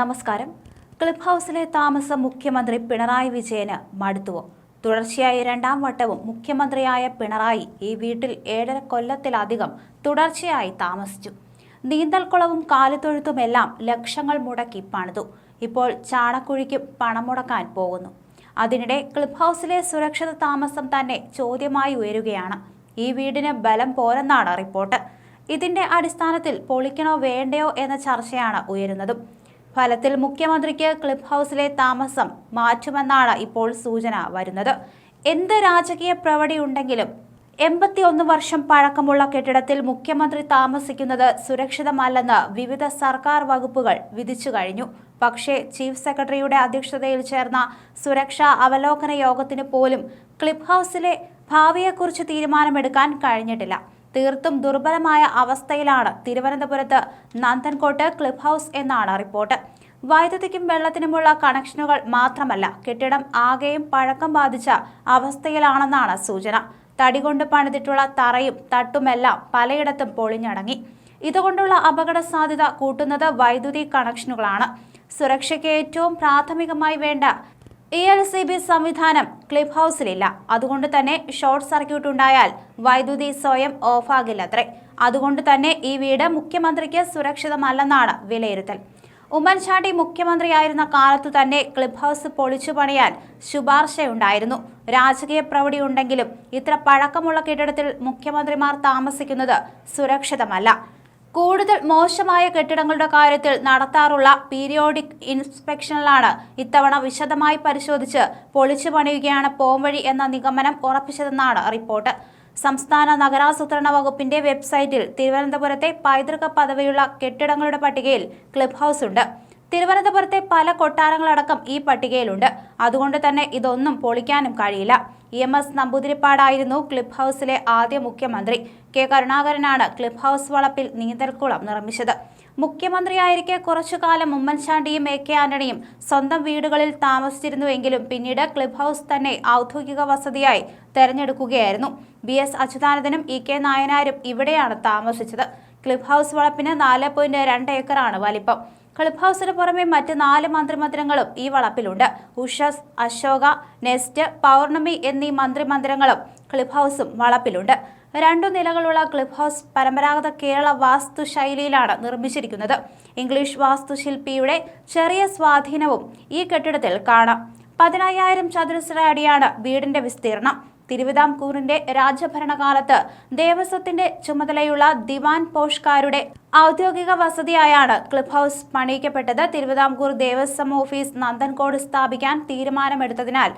നമസ്കാരം. ക്ലബ് ഹൗസിലെ താമസം മുഖ്യമന്ത്രി പിണറായി വിജയന് മടുത്തുവോ? തുടർച്ചയായി രണ്ടാം വട്ടവും മുഖ്യമന്ത്രിയായ പിണറായി ഈ വീട്ടിൽ ഏഴര കൊല്ലത്തിലധികം തുടർച്ചയായി താമസിച്ചു. നീന്തൽക്കുളവും കാലിത്തൊഴുത്തുമെല്ലാം ലക്ഷങ്ങൾ മുടക്കി പണിതു. ഇപ്പോൾ ചാണക്കുഴിക്ക് പണം മുടക്കാൻ പോകുന്നു. അതിനിടെ ക്ലബ് ഹൗസിലെ സുരക്ഷിത താമസം തന്നെ ചോദ്യമായി ഉയരുകയാണ്. ഈ വീടിന് ബലം പോരെന്നാണ് റിപ്പോർട്ട്. ഇതിന്റെ അടിസ്ഥാനത്തിൽ പൊളിക്കണോ വേണ്ടയോ എന്ന ചർച്ചയാണ് ഉയരുന്നതും. ഫലത്തിൽ മുഖ്യമന്ത്രിക്ക് ക്ലിഫ് ഹൗസിലെ താമസം മാറ്റുമെന്നാണ് ഇപ്പോൾ സൂചന വരുന്നത്. എന്ത് രാജകീയ പ്രവടി ഉണ്ടെങ്കിലും എൺപത്തിയൊന്ന് വർഷം പഴക്കമുള്ള കെട്ടിടത്തിൽ മുഖ്യമന്ത്രി താമസിക്കുന്നത് സുരക്ഷിതമല്ലെന്ന് വിവിധ സർക്കാർ വകുപ്പുകൾ വിധിച്ചു കഴിഞ്ഞു. പക്ഷേ ചീഫ് സെക്രട്ടറിയുടെ അധ്യക്ഷതയിൽ ചേർന്ന സുരക്ഷാ അവലോകന യോഗത്തിന് പോലും ക്ലിഫ് ഹൗസിലെ ഭാവിയെക്കുറിച്ച് തീരുമാനമെടുക്കാൻ കഴിഞ്ഞിട്ടില്ല. തീർത്തും ദുർബലമായ അവസ്ഥയിലാണ് തിരുവനന്തപുരത്ത് നന്ദൻകോട്ട് ക്ലിഫ് ഹൗസ് എന്നാണ് റിപ്പോർട്ട്. വൈദ്യുതിക്കും വെള്ളത്തിനുമുള്ള കണക്ഷനുകൾ മാത്രമല്ല കെട്ടിടം ആകെയും പഴക്കം ബാധിച്ച അവസ്ഥയിലാണെന്നാണ് സൂചന. തടി കൊണ്ട് പണിതിട്ടുള്ള തറയും തട്ടുമെല്ലാം പലയിടത്തും പൊളിഞ്ഞടങ്ങി. ഇതുകൊണ്ടുള്ള അപകട സാധ്യത കൂട്ടുന്നത് വൈദ്യുതി കണക്ഷനുകളാണ്. സുരക്ഷയ്ക്ക് ഏറ്റവും പ്രാഥമികമായി വേണ്ട ഇ എൽ സി ബി സംവിധാനം ക്ലിഫ് ഹൗസിലില്ല. അതുകൊണ്ട് തന്നെ ഷോർട്ട് സർക്യൂട്ട് ഉണ്ടായാൽ വൈദ്യുതി സ്വയം ഓഫാകില്ലത്രേ. അതുകൊണ്ട് തന്നെ ഈ വീട് മുഖ്യമന്ത്രിക്ക് സുരക്ഷിതമല്ലെന്നാണ് വിലയിരുത്തൽ. ഉമ്മൻചാണ്ടി മുഖ്യമന്ത്രിയായിരുന്ന കാലത്തു തന്നെ ക്ലിഫ് ഹൗസ് പൊളിച്ചു പണിയാൻ ശുപാർശയുണ്ടായിരുന്നു. രാജകീയ ഉണ്ടെങ്കിലും ഇത്ര പഴക്കമുള്ള കെട്ടിടത്തിൽ മുഖ്യമന്ത്രിമാർ താമസിക്കുന്നത് സുരക്ഷിതമല്ല. കൂടുതൽ മോശമായ കെട്ടിടങ്ങളുടെ കാര്യത്തിൽ നടത്താറുള്ള പീരിയോഡിക് ഇൻസ്പെക്ഷനിലാണ് ഇത്തവണ വിശദമായി പരിശോധിച്ച് പൊളിച്ചു പണിയുകയാണ് പോംവഴി എന്ന നിഗമനം ഉറപ്പിച്ചതെന്നാണ് റിപ്പോർട്ട്. സംസ്ഥാന നഗരാസൂത്രണ വകുപ്പിന്റെ വെബ്സൈറ്റിൽ തിരുവനന്തപുരത്തെ പൈതൃക പദവിയുള്ള കെട്ടിടങ്ങളുടെ പട്ടികയിൽ ക്ലബ് ഹൗസ് ഉണ്ട്. തിരുവനന്തപുരത്തെ പല കൊട്ടാരങ്ങളടക്കം ഈ പട്ടികയിലുണ്ട്. അതുകൊണ്ട് തന്നെ ഇതൊന്നും പൊളിക്കാനും കഴിയില്ല. ഇ എം എസ് നമ്പൂതിരിപ്പാടായിരുന്നു ക്ലിഫ് ഹൗസിലെ ആദ്യ മുഖ്യമന്ത്രി. കെ കരുണാകരനാണ് ക്ലിഫ് ഹൗസ് വളപ്പിൽ നീന്തൽക്കുളം നിർമ്മിച്ചത്. മുഖ്യമന്ത്രിയായിരിക്കെ കുറച്ചു കാലം ഉമ്മൻചാണ്ടിയും എ കെ ആന്റണിയും സ്വന്തം വീടുകളിൽ താമസിച്ചിരുന്നുവെങ്കിലും പിന്നീട് ക്ലിഫ് ഹൗസ് തന്നെ ഔദ്യോഗിക വസതിയായി തെരഞ്ഞെടുക്കുകയായിരുന്നു. ബി എസ് അച്യുതാനന്ദനും ഇ കെ നായനാരും ഇവിടെയാണ് താമസിച്ചത്. ക്ലിഫ് ഹൗസ് വളപ്പിന് നാല് പോയിന്റ് രണ്ട് ഏക്കറാണ് വലിപ്പം. ക്ലിഫ് ഹൗസിന് പുറമെ മറ്റ് നാല് മന്ത്രിമന്ദിരങ്ങളും ഈ വളപ്പിലുണ്ട്. ഉഷസ് അശോക നെസ്റ്റ് പൗർണമി എന്നീ മന്ത്രിമന്ദിരങ്ങളും ക്ലിഫ് ഹൗസും വളപ്പിലുണ്ട്. രണ്ടു നിലകളുള്ള ക്ലിഫ് ഹൗസ് പരമ്പരാഗത കേരള വാസ്തുശൈലിയിലാണ് നിർമ്മിച്ചിരിക്കുന്നത്. ഇംഗ്ലീഷ് വാസ്തുശില്പിയുടെ ചെറിയ സ്വാധീനവും ഈ കെട്ടിടത്തിൽ കാണാം. പതിനയ്യായിരം ചതുരശ്ര അടിയാണ് വീടിന്റെ വിസ്തീർണം. തിരുവിതാംകൂറിന്റെ രാജഭരണകാലത്ത് ദേവസ്വത്തിന്റെ ചുമതലയുള്ള ദിവാൻ പോഷ്കാരുടെ ഔദ്യോഗിക വസതിയായാണ് ക്ലിബ് ഹൗസ് പണിയിക്കപ്പെട്ടത്. തിരുവിതാംകൂർ ദേവസ്വം ഓഫീസ് നന്ദൻകോട് സ്ഥാപിക്കാൻ തീരുമാനമെടുത്തതിനാൽ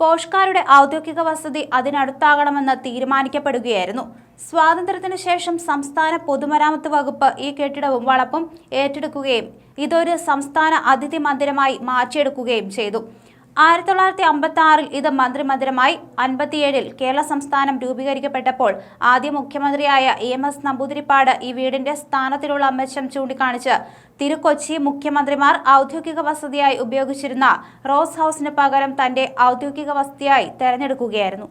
പോഷ്കാരുടെ ഔദ്യോഗിക വസതി അതിനടുത്താകണമെന്ന് തീരുമാനിക്കപ്പെടുകയായിരുന്നു. സ്വാതന്ത്ര്യത്തിന് ശേഷം സംസ്ഥാന പൊതുമരാമത്ത് വകുപ്പ് ഈ കെട്ടിടവും വളപ്പും ഏറ്റെടുക്കുകയും ഇതൊരു സംസ്ഥാന അതിഥി മന്ദിരമായി മാറ്റിയെടുക്കുകയും ചെയ്തു. ആയിരത്തി തൊള്ളായിരത്തി അമ്പത്തി ആറിൽ ഇത് മന്ത്രിമന്ദിരമായി അൻപത്തിയേഴിൽ കേരള സംസ്ഥാനം രൂപീകരിക്കപ്പെട്ടപ്പോൾ ആദ്യ മുഖ്യമന്ത്രിയായ ഇ എം എസ് നമ്പൂതിരിപ്പാട് ഈ വീടിന്റെ സ്ഥാനത്തിലുള്ള അമ്മച്ചം ചൂണ്ടിക്കാണിച്ച് തിരുക്കൊച്ചി മുഖ്യമന്ത്രിമാർ ഔദ്യോഗിക വസതിയായി ഉപയോഗിച്ചിരുന്ന റോസ് ഹൗസിന് പകരം തന്റെ ഔദ്യോഗിക വസതിയായി തെരഞ്ഞെടുക്കുകയായിരുന്നു.